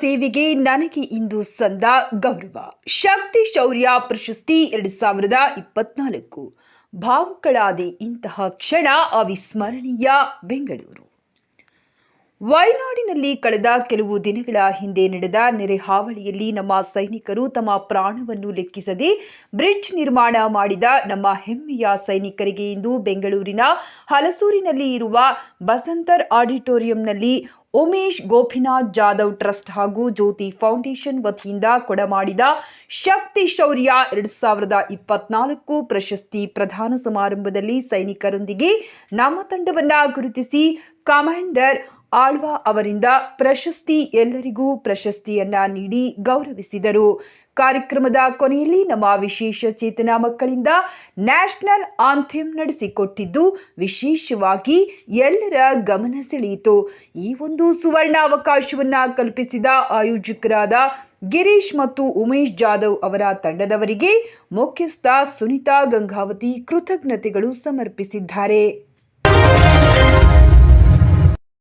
ಸೇವೆಗೆ ನನಗೆ ಇಂದು ಸಂದ ಗೌರವ. ಶಕ್ತಿ ಶೌರ್ಯ ಪ್ರಶಸ್ತಿ ಎರಡು ಸಾವಿರದ ಇಪ್ಪತ್ನಾಲ್ಕು. ಭಾವುಕಳಾದೆ ಇಂತಹ ಕ್ಷಣ ಅವಿಸ್ಮರಣೀಯ ಬೆಂಗಳೂರು. ವಯನಾಡಿನಲ್ಲಿ ಕಳೆದ ಕೆಲವು ದಿನಗಳ ಹಿಂದೆ ನಡೆದ ನೆರೆ ಹಾವಳಿಯಲ್ಲಿ ನಮ್ಮ ಸೈನಿಕರು ತಮ್ಮ ಪ್ರಾಣವನ್ನು ಲೆಕ್ಕಿಸದೆ ಬ್ರಿಡ್ಜ್ ನಿರ್ಮಾಣ ಮಾಡಿದ ನಮ್ಮ ಹೆಮ್ಮೆಯ ಸೈನಿಕರಿಗೆ ಇಂದು ಬೆಂಗಳೂರಿನ ಹಲಸೂರಿನಲ್ಲಿ ಇರುವ ಬಸಂತರ್ ಆಡಿಟೋರಿಯಂನಲ್ಲಿ ಉಮೇಶ್ ಗೋಪಿನಾಥ್ ಜಾಧವ್ ಟ್ರಸ್ಟ್ ಹಾಗೂ ಜ್ಯೋತಿ ಫೌಂಡೇಶನ್ ವತಿಯಿಂದ ಕೊಡಮಾಡಿದ ಶಕ್ತಿ ಶೌರ್ಯ ಎರಡು ಸಾವಿರದ ಇಪ್ಪತ್ನಾಲ್ಕು ಪ್ರಶಸ್ತಿ ಪ್ರಧಾನ ಸಮಾರಂಭದಲ್ಲಿ ಸೈನಿಕರೊಂದಿಗೆ ನಮ್ಮ ತಂಡವನ್ನ ಗುರುತಿಸಿ ಕಮಾಂಡರ್ ಆಳ್ವಾ ಅವರಿಂದ ಪ್ರಶಸ್ತಿ ಎಲ್ಲರಿಗೂ ಪ್ರಶಸ್ತಿಯನ್ನ ನೀಡಿ ಗೌರವಿಸಿದರು. ಕಾರ್ಯಕ್ರಮದ ಕೊನೆಯಲ್ಲಿ ನಮ್ಮ ವಿಶೇಷ ಚೇತನ ಮಕ್ಕಳಿಂದ ನ್ಯಾಷನಲ್ ಆಂಥೆಮ್ ನಡೆಸಿಕೊಟ್ಟಿದ್ದು ವಿಶೇಷವಾಗಿ ಎಲ್ಲರ ಗಮನ ಸೆಳೆಯಿತು. ಈ ಒಂದು ಸುವರ್ಣ ಅವಕಾಶವನ್ನ ಕಲ್ಪಿಸಿದ ಆಯೋಜಕರಾದ ಗಿರೀಶ್ ಮತ್ತು ಉಮೇಶ್ ಜಾಧವ್ ಅವರ ತಂಡದವರಿಗೆ ಮುಖ್ಯಸ್ಥ ಸುನಿತಾ ಗಂಗಾವತಿ ಕೃತಜ್ಞತೆಗಳು ಸಮರ್ಪಿಸಿದ್ದಾರೆ.